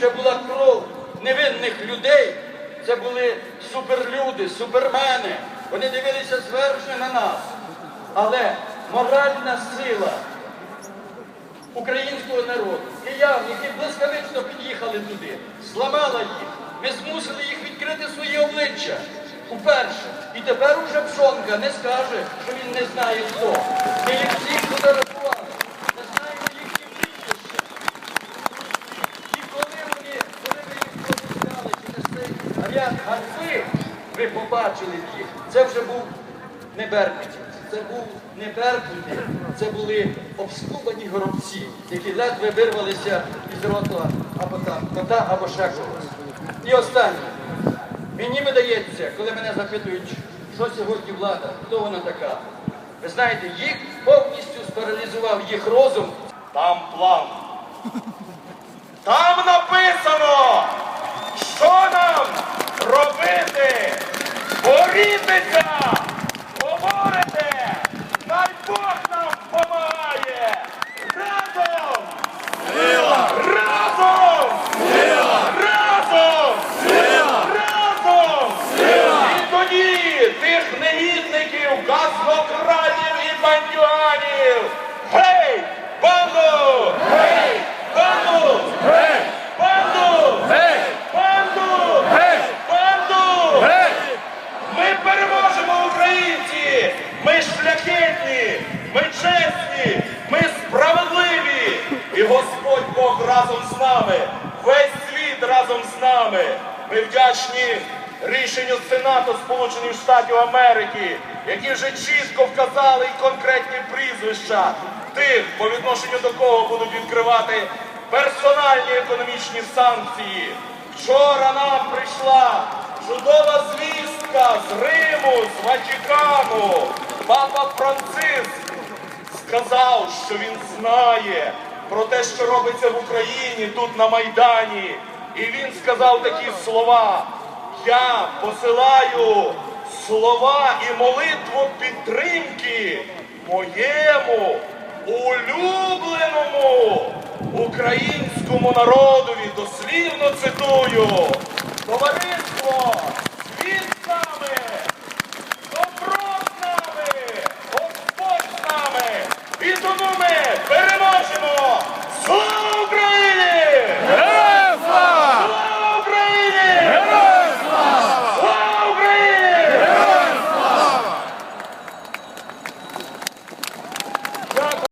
ще була кров невинних людей. Це були суперлюди, супермени. Вони дивилися зверху на нас. Але моральна сила українського народу, киян, які блискавично під'їхали туди, зламала їх. Ми змусили їх відкрити свої обличчя уперше. І тепер уже Пшонка не скаже, що він не знає хто. Ми їх всіх фотографували. Ми знаємо їхні прізвища. І коли вони, коли ви їх пропускали через цей ряд ви побачили їх. Це вже був не Беркут, це був не Беркути, це були обскубані горобці, які ледве вирвалися із рота або там кота, або ще когось. І останнє. Мені видається, коли мене запитують, що сьогодні влада, хто вона така. Ви знаєте, їх повністю спаралізував їх розум. Там план. Там написано, що нам робити. Борітеся! Говорите! Най Бог нам помагає! Разом! Разом! Разом! Разом! І тоді тих негідників, газнокрадів і бандюганів! Ми переможемо, українці! Ми шляхетні! Ми чесні! Ми справедливі! І Господь Бог разом з нами! Весь світ разом з нами! Ми вдячні рішенню Сенату Сполучених Штатів Америки, які вже чітко вказали і конкретні прізвища тих, по відношенню до кого будуть відкривати персональні економічні санкції. Вчора нам прийшла чудова звістка з Риму, з Ватикану. Папа Франциск сказав, що він знає про те, що робиться в Україні тут на Майдані. І він сказав такі слова. Я посилаю слова і молитву підтримки моєму улюбленому українському народові. Дослівно цитую. Товариство!